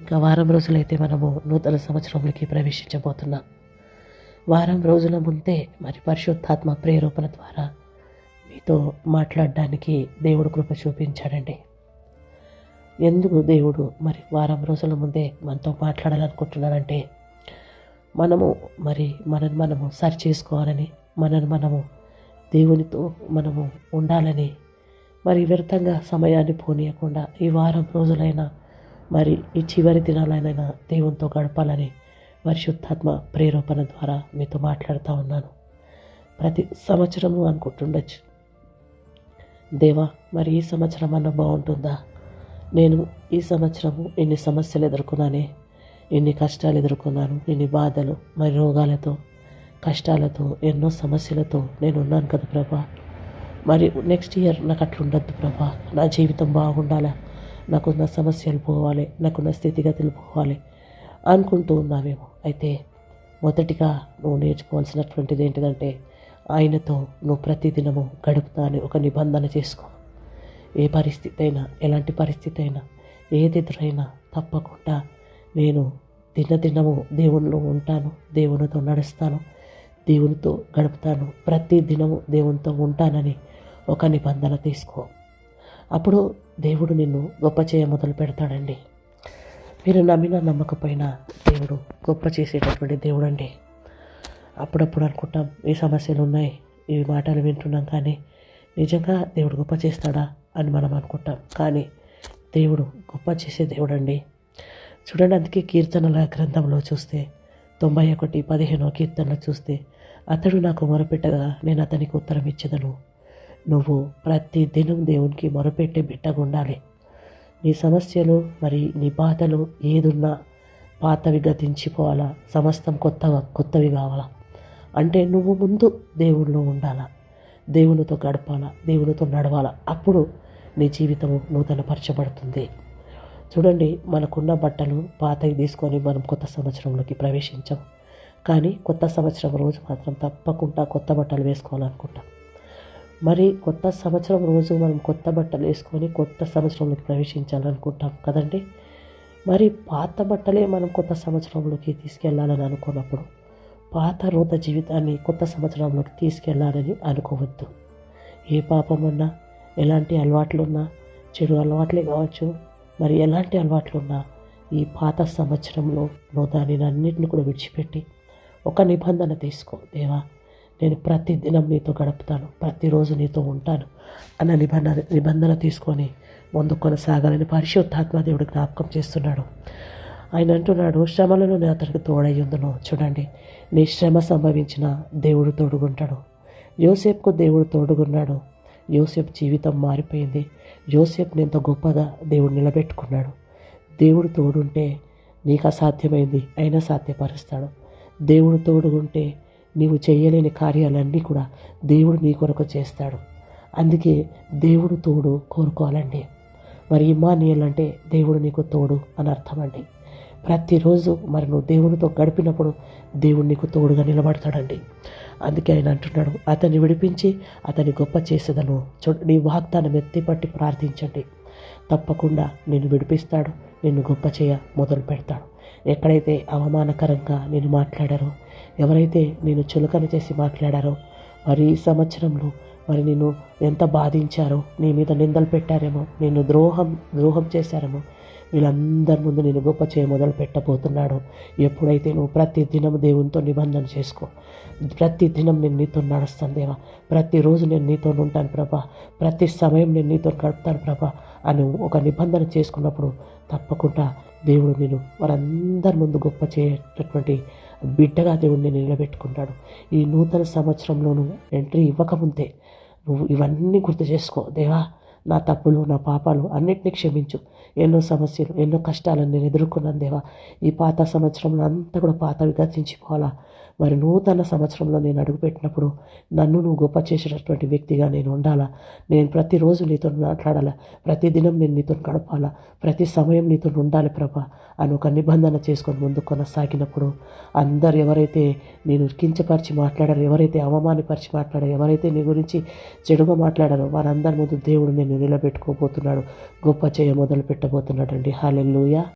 ఇంకా వారం రోజులైతే మనము నూతన సంవత్సరంలోకి ప్రవేశించబోతున్నాం. వారం రోజుల ముందే మరి పరిశుద్ధాత్మ ప్రేరేపణ ద్వారా మీతో మాట్లాడడానికి దేవుడు కృప చూపించాడండి. ఎందుకు దేవుడు మరి వారం రోజుల ముందే మనతో మాట్లాడాలనుకుంటున్నాడంటే మనము మరి మనను మనము సరి చేసుకోవాలని మనను మనము దేవునితో మనము ఉండాలని మరి వ్యర్థంగా సమయాన్ని పోనీయకుండా ఈ వారం రోజులైనా మరి ఈ చివరి దినాలైనా దేవునితో గడపాలని పరిశుద్ధాత్మ ప్రేరేపణ ద్వారా మీతో మాట్లాడుతూ ఉన్నాను. ప్రతి సంవత్సరము అనుకుంటుండొచ్చు. దేవా మరి ఈ సంవత్సరం అన్న బాగుంటుందా? నేను ఈ సంవత్సరము ఎన్ని సమస్యలు ఎదుర్కొన్నానే ఎన్ని కష్టాలు ఎదుర్కొన్నాను ఎన్ని బాధలు మరి రోగాలతో కష్టాలతో ఎన్నో సమస్యలతో నేను ఉన్నాను కదా ప్రభా. మరి నెక్స్ట్ ఇయర్ నాకు అట్లా ఉండద్దు ప్రభా. నా జీవితం బాగుండాలా? నాకున్న సమస్యలు పోవాలి నాకున్న స్థితిగతులు పోవాలి అనుకుంటూ ఉన్నామేమో అయితే మొదటిగా నువ్వు నేర్చుకోవాల్సినటువంటిది ఏంటిదంటే ఆయనతో నువ్వు ప్రతిదినము గడుపుతా అని ఒక నిబంధన చేసుకో. ఏ పరిస్థితి అయినా ఎలాంటి పరిస్థితి అయినా ఏది ఎదురైనా తప్పకుండా నేను దినదినము దేవునిలో ఉంటాను దేవునితో నడుస్తాను దేవునితో గడుపుతాను ప్రతి దినము దేవునితో ఉంటానని ఒక నిబంధన తీసుకో. అప్పుడు దేవుడు నిన్ను గొప్ప చేయ మొదలు పెడతాడండి. మీరు నమ్మిన నమ్మకపోయినా దేవుడు గొప్ప చేసేటటువంటి దేవుడు అండి అప్పుడప్పుడు అనుకుంటాం ఈ సమస్యలు ఉన్నాయి ఈ మాటలు వింటున్నాం కానీ నిజంగా దేవుడు గొప్ప చేస్తాడా? అని మనం అనుకుంటాం. కానీ దేవుడు గొప్ప చేసే దేవుడు అండి చూడండి అందుకే కీర్తనల గ్రంథంలో చూస్తే తొంభై ఒకటి పదిహేనో కీర్తనలు చూస్తే అతడు నాకు మొరపెట్టగా నేను అతనికి ఉత్తరం ఇచ్చేదను. నువ్వు ప్రతి దినం దేవునికి మొరపెట్టే బిడ్డగా ఉండాలి. నీ సమస్యలు మరి నీ బాధలు ఏదున్నా పాతవి గతించిపోవాలా? సమస్తం కొత్తగా కొత్తవి కావాలా? అంటే నువ్వు ముందు దేవుళ్ళు ఉండాలా? దేవునితో గడపాలా? దేవునితో నడవాలా? అప్పుడు నీ జీవితము నూతనపరచబడుతుంది. చూడండి మనకున్న బట్టలు పాతవి తీసుకొని మనం కొత్త సంవత్సరంలోకి ప్రవేశించాం. కానీ కొత్త సంవత్సరం రోజు మాత్రం తప్పకుండా కొత్త బట్టలు వేసుకోవాలనుకుంటాం. మరి కొత్త సంవత్సరం రోజు మనం కొత్త బట్టలు వేసుకొని కొత్త సంవత్సరంలోకి ప్రవేశించాలనుకుంటాం కదండి? మరి పాత బట్టలే మనం కొత్త సంవత్సరంలోకి తీసుకెళ్ళాలని అనుకున్నప్పుడు పాత రోత జీవితాన్ని కొత్త సంవత్సరంలోకి తీసుకెళ్ళాలని అనుకోవద్దు. ఏ పాపం ఉన్నా ఎలాంటి అలవాట్లున్నా చెడు అలవాట్లే కావచ్చు మరి ఎలాంటి అలవాట్లున్నా ఈ పాత సంవత్సరంలో నువ్వు దానిని అన్నింటిని కూడా విడిచిపెట్టి ఒక నిబంధన తీసుకో. దేవా నేను ప్రతి దినం నీతో గడుపుతాను ప్రతిరోజు నీతో ఉంటాను అన్న నిబంధన నిబంధన తీసుకొని ముందు కొనసాగాలని పరిశుద్ధాత్మ దేవుడు జ్ఞాపకం చేస్తున్నాడు. ఆయన అంటున్నాడు శ్రమలను నేను అతనికి తోడయ్యుందును. చూడండి నీ శ్రమ సంభవించిన దేవుడు తోడుగుంటాడు. యోసేపుకు దేవుడు తోడుగున్నాడు. యోసేపు జీవితం మారిపోయింది. యోసేపుని ఎంత గొప్పగా దేవుడు నిలబెట్టుకున్నాడు. దేవుడు తోడుంటే నీకు అసాధ్యమైంది అయినా సాధ్యపరుస్తాడు. దేవుడు తోడుగుంటే నీవు చేయలేని కార్యాలన్నీ కూడా దేవుడు నీ కొరకు చేస్తాడు. అందుకే దేవుడు తోడు కోరుకోవాలండి. మరి ఇమానియల్ అంటే దేవుడు నీకు తోడు అని అర్థం అండి ప్రతిరోజు మరి నువ్వు దేవునితో గడిపినప్పుడు దేవుడు నీకు తోడుగా నిలబడతాడండి. అందుకే ఆయన అంటున్నాడు అతన్ని విడిపించి అతని గొప్ప చేసేదను. చూడండి నీ వాగ్దానం ఎత్తిపట్టి ప్రార్థించండి. తప్పకుండా నిన్ను విడిపిస్తాడు నిన్ను గొప్ప చేయ మొదలు పెడతాడు. ఎక్కడైతే అవమానకరంగా నేను మాట్లాడారో ఎవరైతే నేను చులకన చేసి మాట్లాడారో మరి ఈ సంవత్సరంలో మరి నిన్ను ఎంత బాధించారో నీ మీద నిందలు పెట్టారేమో నేను ద్రోహం ద్రోహం చేశారేమో వీళ్ళందరి ముందు నేను గొప్ప చేయ మొదలు పెట్టబోతున్నాడు. ఎప్పుడైతే నువ్వు ప్రతి దినం దేవునితో నిబంధన చేసుకో ప్రతి దినం నేను నీతో నడుస్తాను దేవా. ప్రతిరోజు నేను నీతో ఉంటాను ప్రభా. ప్రతి సమయం నేను నీతో గడుపుతాను ప్రభా అని ఒక నిబంధన చేసుకున్నప్పుడు తప్పకుండా దేవుడు నేను వారందరి ముందు గొప్ప చేయటటువంటి బిడ్డగా దేవుడిని నిలబెట్టుకుంటాడు. ఈ నూతన సంవత్సరంలోనూ ఎంట్రీ ఇవ్వకముందే నువ్వు ఇవన్నీ గుర్తు చేసుకో దేవా. నా తప్పులు నా పాపాలు అన్నిటినీ క్షమించు. ఎన్నో సమస్యలు ఎన్నో కష్టాలను నేను ఎదుర్కొన్నాను దేవా. ఈ పాత సంవత్సరంలో అంతా కూడా పాతవి గతించిపోవాలా? మరి నూతన సంవత్సరంలో నేను అడుగుపెట్టినప్పుడు నన్ను నువ్వు గొప్ప చేసేటటువంటి వ్యక్తిగా నేను ఉండాలా? నేను ప్రతిరోజు నీతో మాట్లాడాలా? ప్రతి దినం నేను నీతో గడపాలా? ప్రతి సమయం నీతో ఉండాలి ప్రభా అని ఒక నిబంధన చేసుకొని ముందు కొనసాగినప్పుడు అందరు ఎవరైతే నేను కించపరిచి మాట్లాడారో ఎవరైతే అవమానపరిచి మాట్లాడారో ఎవరైతే నీ గురించి చెడుగా మాట్లాడారో వారందరి ముందు దేవుడు నేను నిలబెట్టుకోబోతున్నాడు. గొప్ప చేయ మొదలు పెట్టబోతున్నాడండి హాలెల్లుయా.